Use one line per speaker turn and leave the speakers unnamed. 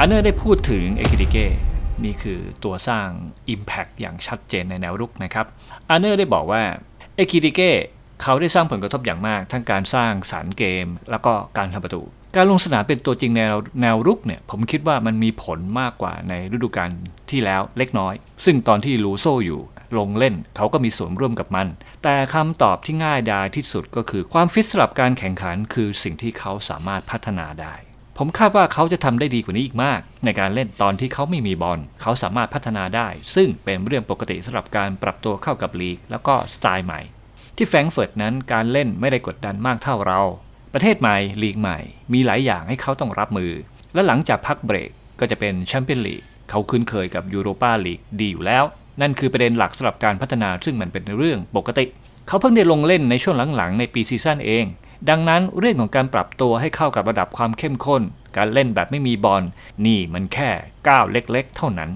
อันเนอร์ได้พูดถึงเอคิริเกนี่คือตัวสร้าง Impact อย่างชัดเจนในแนวรุกนะครับอันเนอร์ได้บอกว่าเอคิริเกเขาได้สร้างผลกระทบอย่างมาก ทั้งการสร้างสารเกม แล้วก็การทำประตูการลงสนามเป็นตัวจริงแนวแนวรุกเนี่ยผมคิดว่ามันมีผลมากกว่าในฤดูกาลที่แล้วเล็กน้อย ซึ่งตอนที่ลูโซอยู่ลงเล่นเขาก็มีส่วนร่วมกับมัน แต่คำตอบที่ง่ายดายที่สุดก็คือความฟิตสำหรับการแข่งขันคือสิ่งที่เขาสามารถพัฒนาได้ ผมคาดว่าเขาจะทำได้ดีกว่านี้อีกมาก ในการเล่นตอนที่เขาไม่มีบอลเขาสามารถพัฒนาได้ ซึ่งเป็นเรื่องปกติสำหรับการปรับตัวเข้ากับลีก แล้วก็สไตล์ใหม่ ที่แฟรงก์เฟิร์ตนั้นการเล่นไม่ได้กดดันมากเท่าเรา ประเทศใหม่ลีกใหม่ มีหลายอย่างให้เขาต้องรับมือ และหลังจากพักเบรกก็จะเป็นแชมเปี้ยนลีกเขาคุ้นเคยกับยูโรปาลีกดีอยู่แล้ว นั่นคือประเด็นหลักสำหรับการพัฒนาซึ่งมันเป็นเรื่องปกติ เขาเพิ่งได้ลงเล่นในช่วงหลังๆในปีซีซั่นเอง ดังนั้นเรื่องของการปรับตัวให้เข้ากับระดับความเข้มข้น การเล่นแบบไม่มีบอลนี่มันแค่ก้าวเล็กๆ เท่านั้น